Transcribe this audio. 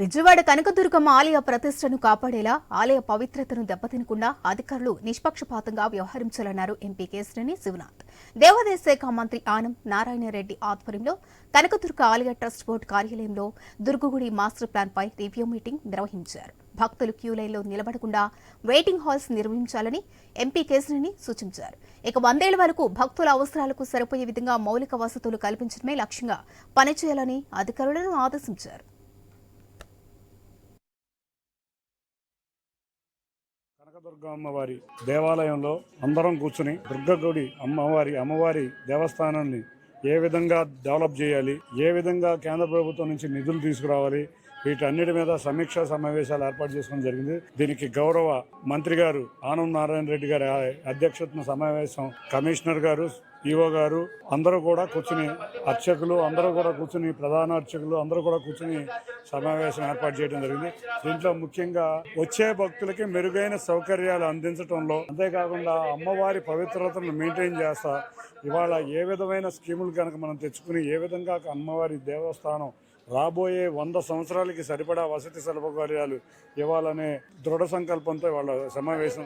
విజయవాడ కనకదుర్గమ్మ ఆలయ ప్రతిష్టను కాపాడేలా ఆలయ పవిత్రతను దెబ్బతినకుండా అధికారులు నిష్పక్షపాతంగా వ్యవహరించాలన్నారు ఎంపీ కేశినేని శివనాథ్. దేవాదాయ శాఖ మంత్రి ఆనం నారాయణరెడ్డి ఆధ్వర్యంలో కనకదుర్గ ఆలయ ట్రస్ట్ బోర్డు కార్యాలయంలో దుర్గగుడి మాస్టర్ ప్లాన్ పై రివ్యూ మీటింగ్ నిర్వహించారు. భక్తులు క్యూ లైన్లో నిలబడకుండా వెయిటింగ్ హాల్స్ నిర్మించాలని ఎంపీ కేశినేని సూచించారు. ఇక వందేళ్ళ వరకు భక్తుల అవసరాలకు సరిపోయే విధంగా మౌలిక వసతులు కల్పించడమే లక్ష్యంగా పనిచేయాలని అధికారులను ఆదేశించారు. కనకదుర్గ అమ్మవారి దేవాలయంలో అందరం కూర్చుని దుర్గగుడి అమ్మవారి అమ్మవారి దేవస్థానాన్ని ఏ విధంగా డెవలప్ చేయాలి ఏ విధంగా కేంద్ర ప్రభుత్వం నుంచి నిధులు తీసుకురావాలి వీటన్నిటి మీద సమీక్షా సమావేశాలు ఏర్పాటు చేసుకోవడం జరిగింది. దీనికి గౌరవ మంత్రి గారు ఆనంద్ నారాయణ రెడ్డి గారి అధ్యక్షతన సమావేశం కమిషనర్ గారు ఈఓ గారు అందరూ కూడా కూర్చుని అర్చకులు అందరూ కూడా కూర్చుని ప్రధాన అర్చకులు అందరూ కూడా కూర్చుని సమావేశం ఏర్పాటు చేయడం జరిగింది. దీంట్లో ముఖ్యంగా వచ్చే భక్తులకి మెరుగైన సౌకర్యాలు అందించడంలో అంతేకాకుండా అమ్మవారి పవిత్రతను మెయింటైన్ చేస్తా ఇవాళ ఏ విధమైన స్కీములు కనుక మనం తెచ్చుకుని ఏ విధంగా అమ్మవారి దేవస్థానం రాబోయే వంద సంవత్సరాలకి సరిపడా వసతి సౌకర్యాలు ఇవ్వాలనే దృఢ సంకల్పంతో వాళ్ళ సమావేశం